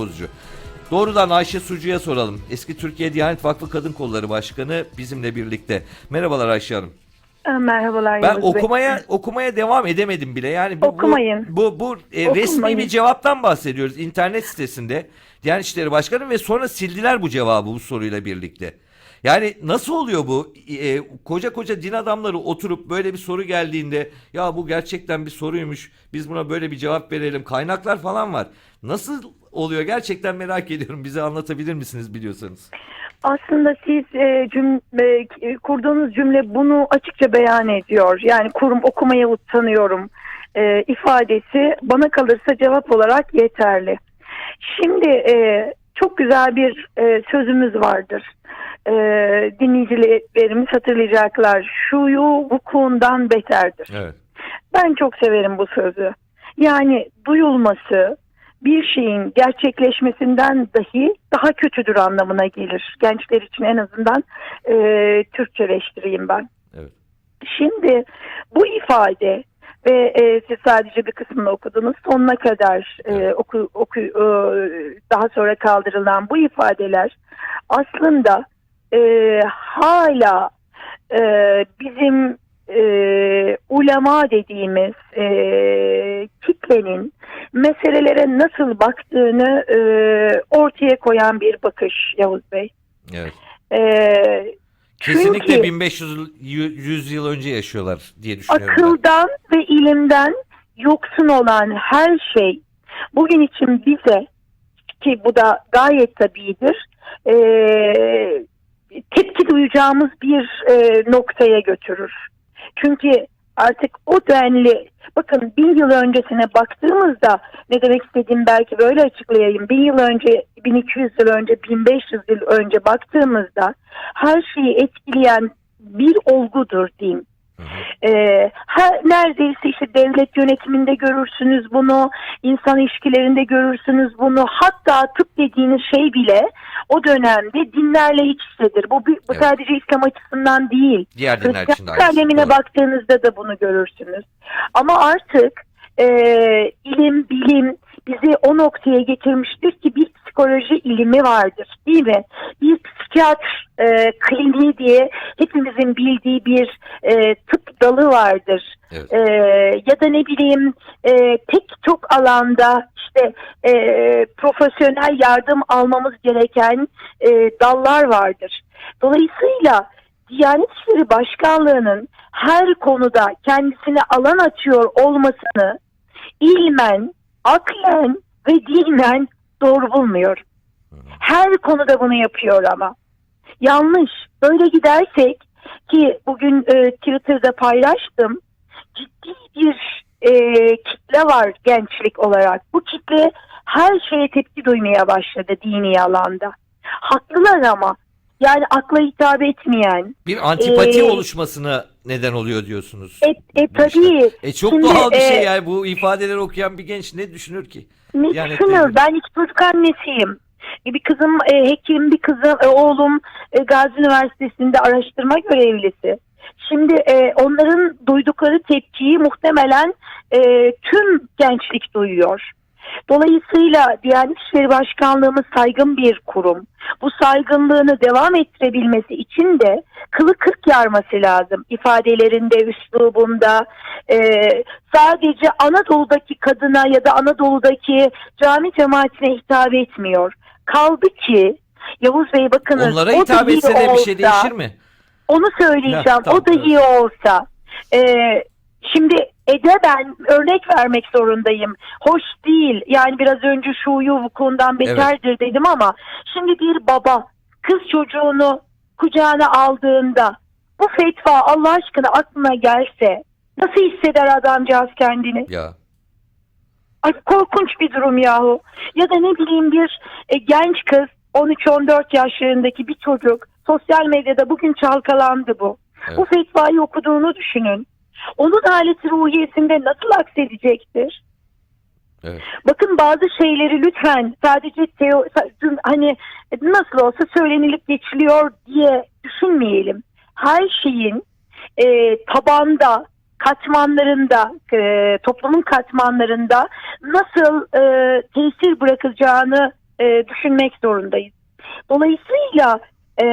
bozucu. Doğrudan Ayşe Sucu'ya soralım. Eski Türkiye Diyanet Vakfı Kadın Kolları Başkanı bizimle birlikte. Merhabalar Ayşe Hanım. Aa, Merhabalar Ben Yavuz Bey. okumaya okumaya devam edemedim bile. Yani bu, Okumayın. Bu bu, e, resmi bir cevaptan bahsediyoruz internet sitesinde. Diyanet İşleri Başkanı ve sonra sildiler bu cevabı bu soruyla birlikte. Yani nasıl oluyor bu? E, koca koca din adamları oturup böyle bir soru geldiğinde ya bu gerçekten bir soruymuş. Biz buna böyle bir cevap verelim. Kaynaklar falan var. Nasıl oluyor? Gerçekten merak ediyorum. Bize anlatabilir misiniz biliyorsanız? Aslında siz e, cümle, e, kurduğunuz cümle bunu açıkça beyan ediyor. Yani kurum okumaya utanıyorum e, ifadesi bana kalırsa cevap olarak yeterli. Şimdi e, çok güzel bir e, sözümüz vardır. E, dinleyicilerimiz hatırlayacaklar. Şuyu vukuundan beterdir. Evet. Ben çok severim bu sözü. Yani duyulması bir şeyin gerçekleşmesinden dahi daha kötüdür anlamına gelir. Gençler için en azından e, Türkçeleştireyim ben. Evet. Şimdi bu ifade ve e, siz sadece bir kısmını okudunuz sonuna kadar e, oku, oku, e, daha sonra kaldırılan bu ifadeler aslında e, hala e, bizim e, ulema dediğimiz e, kitlenin meselelere nasıl baktığını e, ortaya koyan bir bakış Yavuz Bey. Evet. E, Kesinlikle Çünkü- 1500 yıl- 100 yıl önce yaşıyorlar diye düşünüyorum. ben. akıldan ve ilimden yoksun olan her şey bugün için bize ki bu da gayet tabidir e, tepki duyacağımız bir e, noktaya götürür. Çünkü artık o denli bakın bin yıl öncesine baktığımızda ne demek istediğimi belki böyle açıklayayım. Bin yıl önce 1200 yıl önce 1500 yıl önce baktığımızda her şeyi etkileyen bir olgudur diyeyim. Hı. Ee, her, neredeyse işte devlet yönetiminde görürsünüz bunu, insan ilişkilerinde görürsünüz bunu. Hatta tıp dediğiniz şey bile o dönemde dinlerle iç içedir. Bu, bu Evet. sadece İslam açısından değil. Diğer dinler için de alemine Doğru. baktığınızda da bunu görürsünüz. Ama artık e, ilim, bilim bizi o noktaya getirmiştir ki bir psikoloji ilimi vardır değil mi? Bir psikiyatr e, kliniği diye hepimizin bildiği bir e, tıp dalı vardır. Evet. E, ya da ne bileyim e, pek çok alanda işte e, profesyonel yardım almamız gereken e, dallar vardır. Dolayısıyla Diyanet İşleri Başkanlığı'nın her konuda kendisine alan açıyor olmasını ilmen, aklen ve dinen doğru bulmuyorum. Her konuda bunu yapıyor ama. Yanlış. Böyle gidersek ki bugün e, Twitter'da paylaştım. Ciddi bir e, kitle var gençlik olarak. Bu kitle her şeye tepki duymaya başladı dini alanda. Haklılar ama. Yani akla hitap etmeyen. Bir antipati Ee, oluşmasına neden oluyor diyorsunuz. E, e tabii. E çok Şimdi, doğal bir e, şey yani bu ifadeleri okuyan bir genç ne düşünür ki? Ne Yani düşünür? Ben iki çocuk annesiyim. Bir kızım e, hekim, bir kızım, e, oğlum e, Gazi Üniversitesi'nde araştırma görevlisi. Şimdi e, onların duydukları tepkiyi muhtemelen e, tüm gençlik duyuyor. Dolayısıyla Diyanet İşleri Başkanlığımız saygın bir kurum. Bu saygınlığını devam ettirebilmesi için de kılı kırk yarması lazım. İfadelerinde, üslubunda. e, sadece Anadolu'daki kadına ya da Anadolu'daki cami cemaatine hitap etmiyor. Kaldı ki Yavuz Bey bakınız Onlara o hitap etse de bir şey olsa- değişir mi? onu söyleyeceğim. Ya, tamam, o dahi olsa. Ee, şimdi edeben örnek vermek zorundayım. Hoş değil. Yani biraz önce şuyu vukuundan beterdir dedim ama şimdi bir baba kız çocuğunu kucağına aldığında bu fetva Allah aşkına aklına gelse nasıl hisseder adamcağız kendini? Ya Ay korkunç bir durum yahu. Ya da ne bileyim bir e, genç kız 13-14 yaşlarındaki bir çocuk sosyal medyada bugün çalkalandı bu. Evet. Bu fetvayı okuduğunu düşünün. Onun haleti ruhiyesinde nasıl aksedecektir? evet. Bakın bazı şeyleri lütfen sadece teo, hani nasıl olsa söylenilip geçiliyor diye düşünmeyelim. Her şeyin e, tabanda, katmanlarında, e, toplumun katmanlarında nasıl e, tesir bırakacağını e, düşünmek zorundayız. Dolayısıyla e,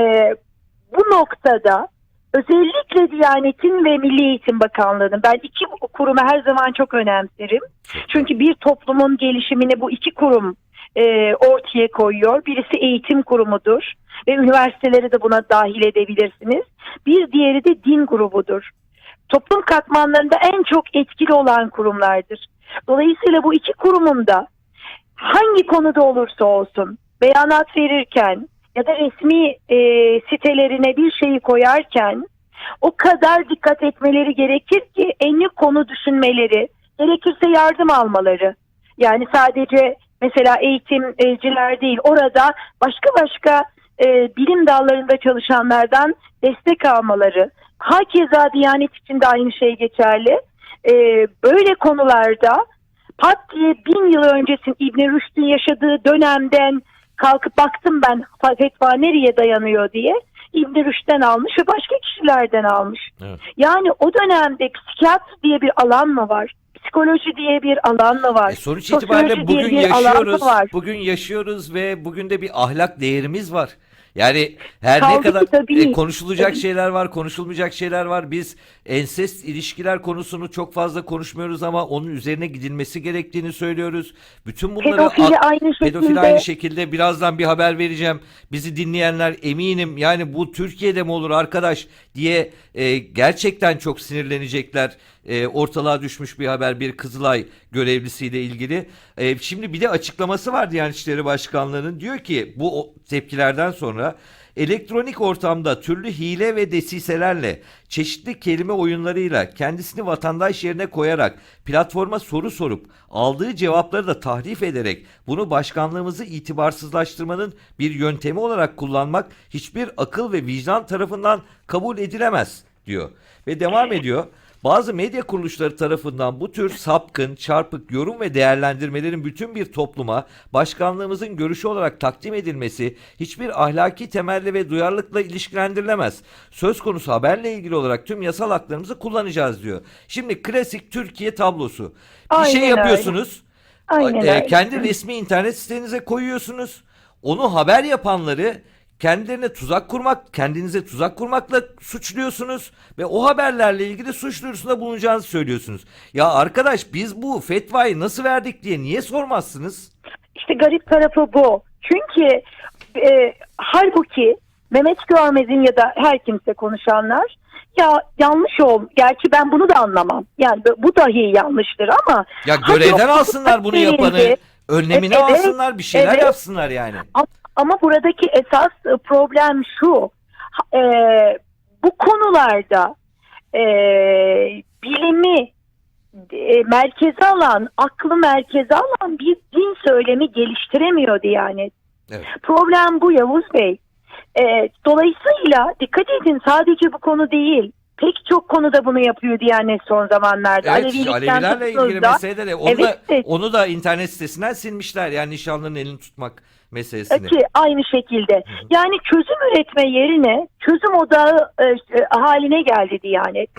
bu noktada özellikle Diyanet'in ve Milli Eğitim Bakanlığı'nın ben iki kurumu her zaman çok önemserim. Çünkü bir toplumun gelişimini bu iki kurum e, ortaya koyuyor. Birisi eğitim kurumudur ve üniversiteleri de buna dahil edebilirsiniz. Bir diğeri de din grubudur. Toplum katmanlarında en çok etkili olan kurumlardır. Dolayısıyla bu iki kurumun da hangi konuda olursa olsun beyanat verirken ya da resmi e, sitelerine bir şeyi koyarken o kadar dikkat etmeleri gerekir ki enli konu düşünmeleri, gerekirse yardım almaları. Yani sadece mesela eğitimciler değil orada başka başka e, bilim dallarında çalışanlardan destek almaları. Hakeza Diyanet için de aynı şey geçerli. E, böyle konularda pat diye bin yıl öncesin İbn Rüşd'ün yaşadığı dönemden kalkıp baktım ben fetva nereye dayanıyor diye İbn Rüşd'den almış ve başka kişilerden almış. Evet. Yani o dönemde psikiyatri diye bir alan mı var? Psikoloji diye bir alan mı var? E sonuç itibariyle bugün yaşıyoruz. var? Bugün yaşıyoruz ve bugün de bir ahlak değerimiz var. Yani her Kaldı ne kadar e, konuşulacak şeyler var, konuşulmayacak şeyler var. Biz ensest ilişkiler konusunu çok fazla konuşmuyoruz ama onun üzerine gidilmesi gerektiğini söylüyoruz. Bütün bunları Pedofili aynı şekilde. Pedofil aynı şekilde birazdan bir haber vereceğim. Bizi dinleyenler eminim yani bu Türkiye'de mi olur arkadaş diye e, gerçekten çok sinirlenecekler. E, ortalığa düşmüş bir haber bir Kızılay görevlisiyle ilgili. E, şimdi bir de açıklaması var Diyanet İşleri Başkanlığı'nın. Diyor ki bu tepkilerden sonra elektronik ortamda türlü hile ve desiselerle çeşitli kelime oyunlarıyla kendisini vatandaş yerine koyarak platforma soru sorup aldığı cevapları da tahrif ederek bunu başkanlığımızı itibarsızlaştırmanın bir yöntemi olarak kullanmak hiçbir akıl ve vicdan tarafından kabul edilemez diyor. Ve devam ediyor. Bazı medya kuruluşları tarafından bu tür sapkın, çarpık yorum ve değerlendirmelerin bütün bir topluma başkanlığımızın görüşü olarak takdim edilmesi hiçbir ahlaki temelli ve duyarlılıkla ilişkilendirilemez. Söz konusu haberle ilgili olarak tüm yasal haklarımızı kullanacağız diyor. Şimdi klasik Türkiye tablosu. Bir Aynen şey yapıyorsunuz. Aynen e, öyle. kendi resmi internet sitenize koyuyorsunuz. Onu haber yapanları kendilerine tuzak kurmak, kendinize tuzak kurmakla suçluyorsunuz ve o haberlerle ilgili suç duyurusunda bulunacağınızı söylüyorsunuz. Ya arkadaş biz bu fetvayı nasıl verdik diye niye sormazsınız? İşte garip tarafı bu. Çünkü e, halbuki Mehmet Görmez'in ya da her kimse konuşanlar ya yanlış ol. Gerçi ben bunu da anlamam. Yani bu- dahi yanlıştır ama Ya Hadi görevden alsınlar bunu yapanı. Önlemini Evet, alsınlar, bir şeyler evet. yapsınlar yani. Ama, ama buradaki esas e, problem şu. E, bu konularda e, bilimi e, merkeze alan, aklı merkeze alan bir din söylemi geliştiremiyor Diyanet. Evet. Problem bu Yavuz Bey. E, dolayısıyla dikkat edin sadece bu konu değil. Pek çok konuda bunu yapıyor Diyanet son zamanlarda. Evet, Alevilikten Alevilerle ilgili da- meseleleri onu, Evet, da, onu da internet sitesinden silmişler. Yani nişanlının elini tutmak meselesini. Ki aynı şekilde. Yani çözüm üretme yerine çözüm odağı e, e, haline geldi Diyanet.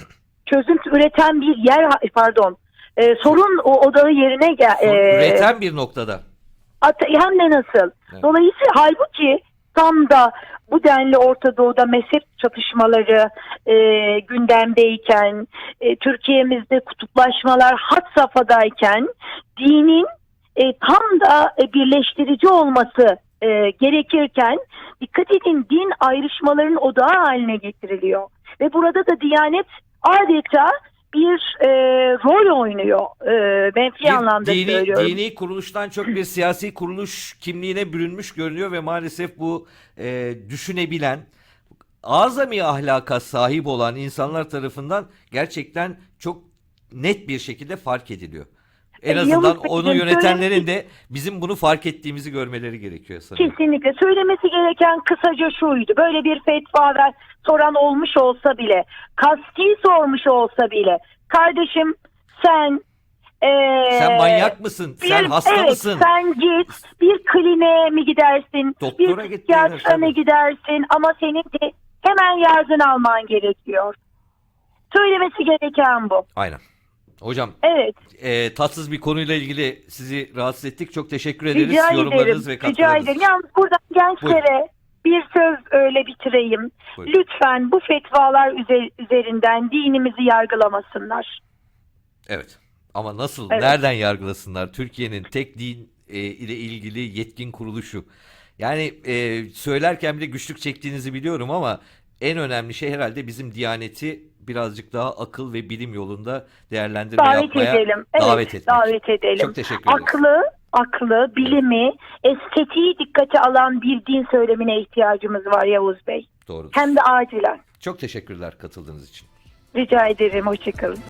Çözüm üreten bir yer pardon. e, sorun o odağı yerine gel. E, Üreten bir noktada. At- hem de nasıl? Evet. Dolayısıyla halbuki tam da bu denli Orta Doğu'da mezhep çatışmaları e, gündemdeyken, e, Türkiye'mizde kutuplaşmalar had safhadayken dinin e, tam da e, birleştirici olması e, gerekirken dikkat edin din ayrışmaların odağı haline getiriliyor. Ve burada da Diyanet adeta bir e, rol oynuyor. E, menfi Bir anlamda dini, söylüyorum. dini kuruluştan çok bir siyasi kuruluş kimliğine bürünmüş görünüyor ve maalesef bu e, düşünebilen, azami ahlaka sahip olan insanlar tarafından gerçekten çok net bir şekilde fark ediliyor. En E, azından Yavuz onu benim yöneten de bizim bunu fark ettiğimizi görmeleri gerekiyor sanırım. Kesinlikle. Söylemesi gereken kısaca şuydu. Böyle bir fetva ver, soran olmuş olsa bile, kasti sormuş olsa bile, kardeşim sen eee, Sen manyak mısın? bir- Sen hasta evet, mısın? Sen git bir kliniğe mi gidersin? Doktora bir psikiyatra mı gidersin? Ama senin de hemen yardım alman gerekiyor. Söylemesi gereken bu. Aynen. Hocam Evet. e, tatsız bir konuyla ilgili sizi rahatsız ettik. Çok teşekkür ederiz Rica yorumlarınız ederim. ve Rica katkılarınız ederim. Yalnız buradan gençlere bir söz öyle bitireyim. Buyurun. Lütfen bu fetvalar üze- üzerinden dinimizi yargılamasınlar. Evet. Ama nasıl, Evet. nereden yargılasınlar? Türkiye'nin tek din e, ile ilgili yetkin kuruluşu. Yani e, söylerken bile güçlük çektiğinizi biliyorum ama en önemli şey herhalde bizim Diyaneti birazcık daha akıl ve bilim yolunda değerlendirme Davet yapmaya edelim. Evet, davet etmek. davet edelim. Çok teşekkür ederiz. Aklı, aklı, bilimi, estetiği dikkate alan bir din söylemine ihtiyacımız var Yavuz Bey. Doğru. Hem de acilen. Çok teşekkürler katıldığınız için. Rica ederim. Hoşçakalın.